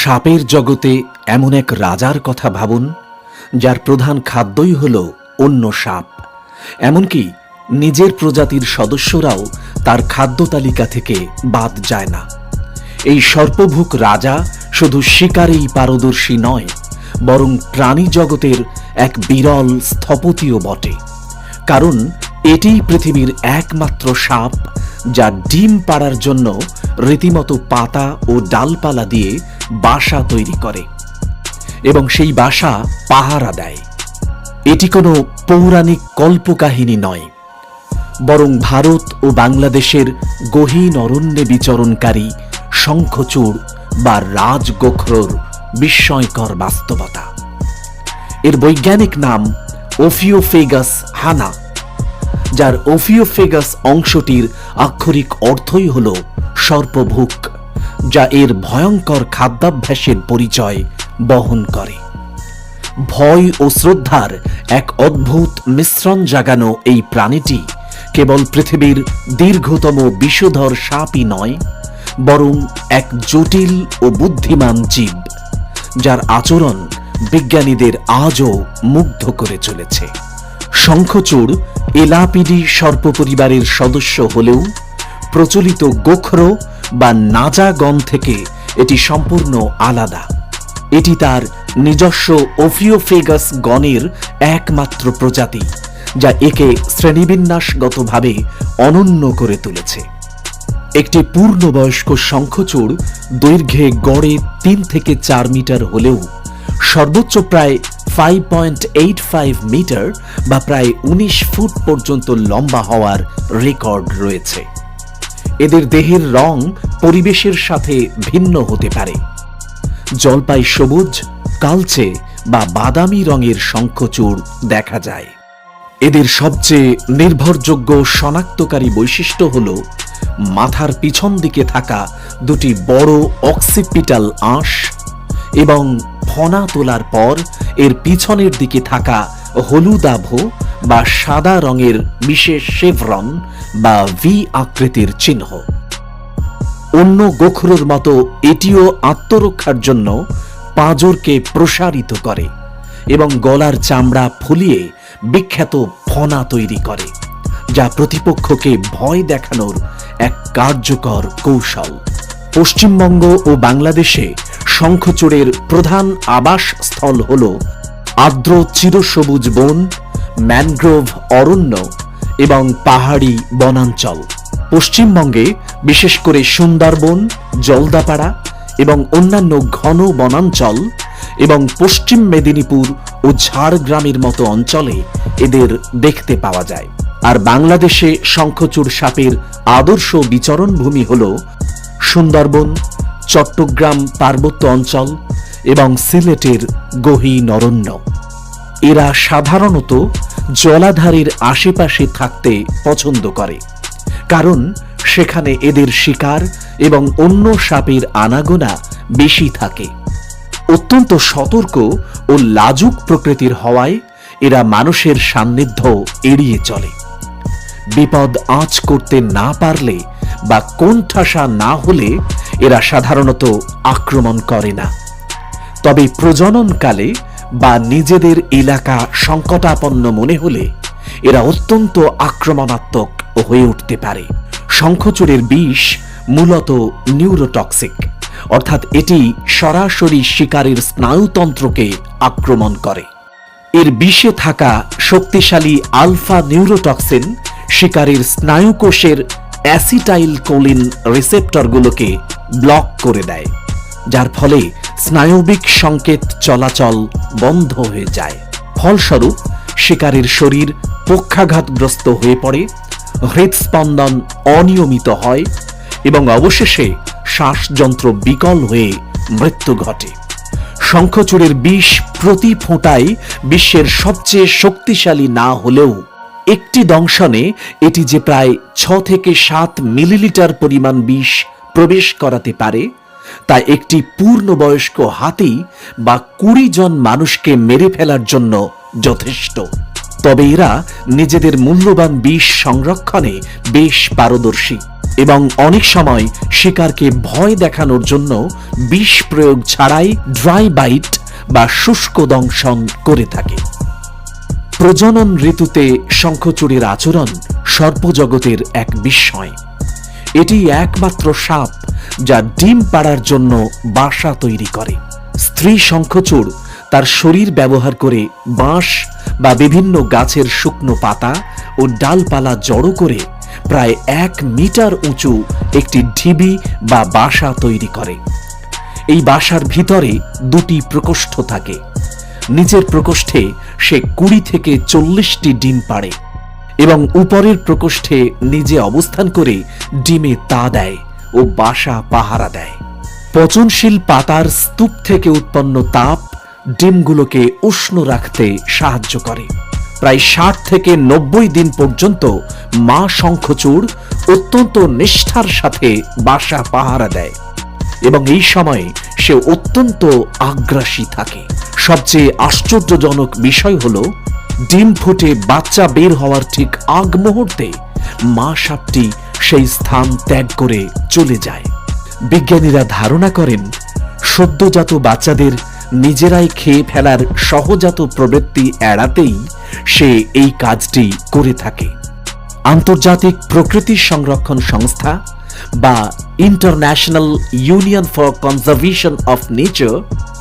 সাপের জগতে এমন এক রাজার কথা ভাবুন, যার প্রধান খাদ্যই হল অন্য সাপ। এমনকি নিজের প্রজাতির সদস্যরাও তার খাদ্য তালিকা থেকে বাদ যায় না। এই সর্পভুক রাজা শুধু শিকারেই পারদর্শী নয়, বরং প্রাণী জগতের এক বিরল স্থপতিও বটে। কারণ এটিই পৃথিবীর একমাত্র সাপ যা ডিম পাড়ার জন্য রীতিমতো পাতা ও ডালপালা দিয়ে বাসা তৈরি করে এবং সেই বাসা পাহারা দেয়। এটি কোনো পৌরাণিক কল্পকাহিনী নয়, বরং ভারত ও বাংলাদেশের গহীন অরণ্যে বিচরণকারী শঙ্খচূড় বা রাজগোখরোর বিস্ময়কর বাস্তবতা। এর বৈজ্ঞানিক নাম ওফিওফেগাস হানা। যার ওফিওফেগাস অংশটির আক্ষরিক অর্থই হল সর্পভুক যা এর ভয়ঙ্কর খাদ্যাভ্যাসের পরিচয় বহন করে। ভয় ও শ্রদ্ধার এক অদ্ভুত মিশ্রণ জাগানো এই প্রাণীটি কেবল পৃথিবীর দীর্ঘতম বিষধর সাপই নয়, বরং এক জটিল ও বুদ্ধিমান জীব, যার আচরণ বিজ্ঞানীদের আজও মুগ্ধ করে চলেছে। শঙ্খচূড় এলাপিডি সর্পপরিবারের সদস্য হলেও প্রচলিত গোখরো বা নাজাগণ থেকে এটি সম্পূর্ণ আলাদা। এটি তার নিজস্ব ওফিওফেগাস গণের একমাত্র প্রজাতি, যা একে শ্রেণীবিন্যাসগতভাবে অনন্য করে তুলেছে। একটি পূর্ণবয়স্ক শঙ্খচূড় দৈর্ঘ্যে গড়ে তিন থেকে চার মিটার হলেও সর্বোচ্চ প্রায় five point eight five metre বা প্রায় উনিশ ফুট পর্যন্ত লম্বা হওয়ার রেকর্ড রয়েছে। এদের দেহের রং পরিবেশের সাথে ভিন্ন হতে পারে। জলপাই সবুজ, কালচে বা বাদামি রঙের শঙ্খচূড় দেখা যায়। এদের সবচেয়ে নির্ভরযোগ্য শনাক্তকারী বৈশিষ্ট্য হল মাথার পিছন দিকে থাকা দুটি বড় অক্সিপিটাল আঁশ এবং ফনা তোলার পর এর পিছনের দিকে থাকা হলুদাভ বা সাদা রঙের বিশেষ শেভরন বা ভি আকৃতির চিহ্ন। অন্য গোখরোর মতো এটিও আত্মরক্ষার জন্য পাঁজরকে প্রসারিত করে এবং গলার চামড়া ফুলিয়ে বিখ্যাত ফনা তৈরি করে, যা প্রতিপক্ষকে ভয় দেখানোর এক কার্যকর কৌশল। পশ্চিমবঙ্গ ও বাংলাদেশে শঙ্খচূড়ের প্রধান আবাসস্থল হল আর্দ্র চিরসবুজ বন, ম্যানগ্রোভ অরণ্য এবং পাহাড়ি বনাঞ্চল। পশ্চিমবঙ্গে বিশেষ করে সুন্দরবন, জলদাপাড়া এবং অন্যান্য ঘন বনাঞ্চল এবং পশ্চিম মেদিনীপুর ও ঝাড়গ্রামের মতো অঞ্চলে এদের দেখতে পাওয়া যায়। আর বাংলাদেশে শঙ্খচূড় সাপের আদর্শ বিচরণ ভূমি হল সুন্দরবন চট্টগ্রাম পার্বত্য অঞ্চল এবং সিলেটের গহীন অরণ্য এরা সাধারণত জলাধারের আশেপাশে থাকতে পছন্দ করে, কারণ সেখানে এদের শিকার এবং অন্য সাপের আনাগোনা বেশি থাকে। অত্যন্ত সতর্ক ও লাজুক প্রকৃতির হওয়ায় এরা মানুষের সান্নিধ্য এড়িয়ে চলে। বিপদ আঁচ করতে না পারলে বা কোণঠাসা না হলে এরা সাধারণত আক্রমণ করে না। তবে প্রজননকালে বা নিজেদের এলাকা সংকটাপন্ন মনে হলে এরা অত্যন্ত আক্রমণাত্মক হয়ে উঠতে পারে। শঙ্খচূড়ের বিষ মূলত নিউরোটক্সিক, অর্থাৎ এটি সরাসরি শিকারের স্নায়ুতন্ত্রকে আক্রমণ করে। এর বিষে থাকা শক্তিশালী আলফা নিউরোটক্সিন শিকারের স্নায়ুকোষের অ্যাসিটাইল কোলিন রিসেপ্টরগুলোকে ব্লক করে দেয়, যার ফলে স্নায়বিক সংকেত চলাচল বন্ধ হয়ে যায়। ফলস্বরূপ, শিকারের শরীর পক্ষাঘাতগ্রস্ত হয়ে পড়ে, হৃদস্পন্দন অনিয়মিত হয় এবং অবশেষে শ্বাসযন্ত্র বিকল হয়ে মৃত্যু ঘটে। শঙ্খচূড়ের বিষ প্রতি ফোঁটায় বিশ্বের সবচেয়ে শক্তিশালী না হলেও একটি দংশনে এটি যে প্রায় ছ থেকে সাত মিলিলিটার পরিমাণ বিষ প্রবেশ করাতে পারে, তা একটি পূর্ণবয়স্ক হাতি বা কুড়ি জন মানুষকে মেরে ফেলার জন্য যথেষ্ট। তবে এরা নিজেদের মূল্যবান বিষ সংরক্ষণে বেশ পারদর্শী এবং অনেক সময় শিকারকে ভয় দেখানোর জন্য বিষ প্রয়োগ ছাড়াই ড্রাই বাইট বা শুষ্ক দংশন করে থাকে। প্রজনন ঋতুতে শঙ্খচূড়ের আচরণ সর্পজগতের এক বিস্ময়। এটি একমাত্র সাপ যা ডিম পাড়ার জন্য বাসা তৈরি করে। স্ত্রী শঙ্খচূড় তার শরীর ব্যবহার করে বাঁশ বা বিভিন্ন গাছের শুকনো পাতা ও ডালপালা জড়ো করে প্রায় এক মিটার উঁচু একটি ঢিবি বা বাসা তৈরি করে। এই বাসার ভিতরে দুটি প্রকোষ্ঠ থাকে। নিচের প্রকোষ্ঠে সে কুড়ি থেকে চল্লিশটি ডিম পাড়ে এবং উপরের প্রকোষ্ঠে নিজে অবস্থান করে ডিমে তা দেয় ও বাসা পাহারা দেয়। পচনশীল পাতার স্তূপ থেকে উৎপন্ন তাপ ডিমগুলোকে উষ্ণ রাখতে সাহায্য করে। প্রায় ষাট থেকে নব্বই দিন পর্যন্ত মা শঙ্খচূড় অত্যন্ত নিষ্ঠার সাথে বাসা পাহারা দেয় এবং এই সময়ে সে অত্যন্ত আগ্রাসী থাকে। সবচেয়ে আশ্চর্যজনক বিষয় হলো, ডিম ফুটে বাচ্চা বের হওয়ার ঠিক আগ মুহূর্তে মা সাপটি সেই স্থান ত্যাগ করে চলে যায়। বিজ্ঞানীরা ধারণা করেন, সদ্যজাত বাচ্চাদের নিজেরাই খেয়ে ফেলার সহজাত প্রবৃত্তি এড়াতেই সে এই কাজটি করে থাকে। আন্তর্জাতিক প্রকৃতি সংরক্ষণ সংস্থা বা international union for conservation of nature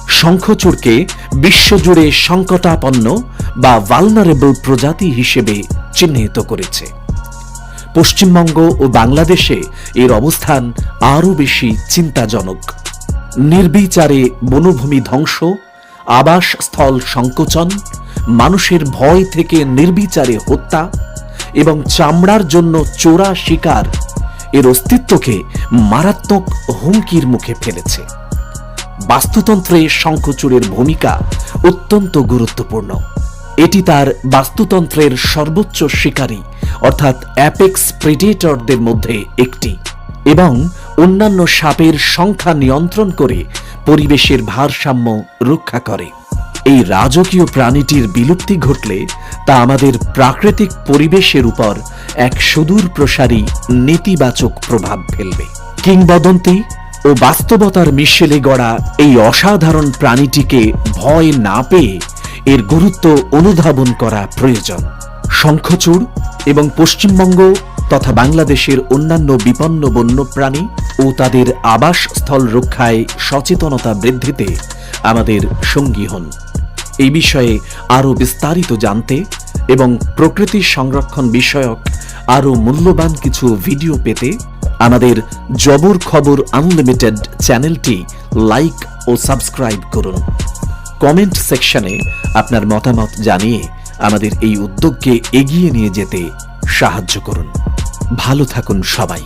শঙ্খচূড়কে বিশ্বজুড়ে সংকটাপন্ন বা ভালনারেবল প্রজাতি হিসেবে চিহ্নিত করেছে। পশ্চিমবঙ্গ ও বাংলাদেশে এর অবস্থান আরও বেশি চিন্তাজনক। নির্বিচারে বনভূমি ধ্বংস, আবাসস্থল সংকোচন, মানুষের ভয় থেকে নির্বিচারে হত্যা এবং চামড়ার জন্য চোরা শিকার এর অস্তিত্বকে মারাত্মক হুমকির মুখে ফেলেছে। বাস্তুতন্ত্রে শঙ্খচূড়ের ভূমিকা অত্যন্ত গুরুত্বপূর্ণ। এটি তার বাস্তুতন্ত্রের সর্বোচ্চ শিকারী, অর্থাৎ অ্যাপেক্স প্রেডেটরদের মধ্যে একটি এবং অন্যান্য সাপের সংখ্যা নিয়ন্ত্রণ করে পরিবেশের ভারসাম্য রক্ষা করে। এই রাজকীয় প্রাণীটির বিলুপ্তি ঘটলে তা আমাদের প্রাকৃতিক পরিবেশের উপর এক সুদূর প্রসারী নেতিবাচক প্রভাব ফেলবে। কিংবদন্তি ও বাস্তবতার মিশেলে গড়া এই অসাধারণ প্রাণীটিকে ভয় না পেয়ে এর গুরুত্ব অনুধাবন করা প্রয়োজন। শঙ্খচূড় এবং পশ্চিমবঙ্গ তথা বাংলাদেশের অন্যান্য বিপন্ন বন্যপ্রাণী ও তাদের আবাসস্থল রক্ষায় সচেতনতা বৃদ্ধিতে আমাদের সঙ্গী হন। এই বিষয়ে আরও বিস্তারিত জানতে এবং প্রকৃতি সংরক্ষণ বিষয়ক আরও মূল্যবান কিছু ভিডিও পেতে আমাদের জবর খবর আনলিমিটেড চ্যানেলটি লাইক ও সাবস্ক্রাইব করুন। কমেন্ট সেকশনে আপনার মতামত জানিয়ে আমাদের এই উদ্যোগকে এগিয়ে নিয়ে যেতে সাহায্য করুন। ভালো থাকুন সবাই।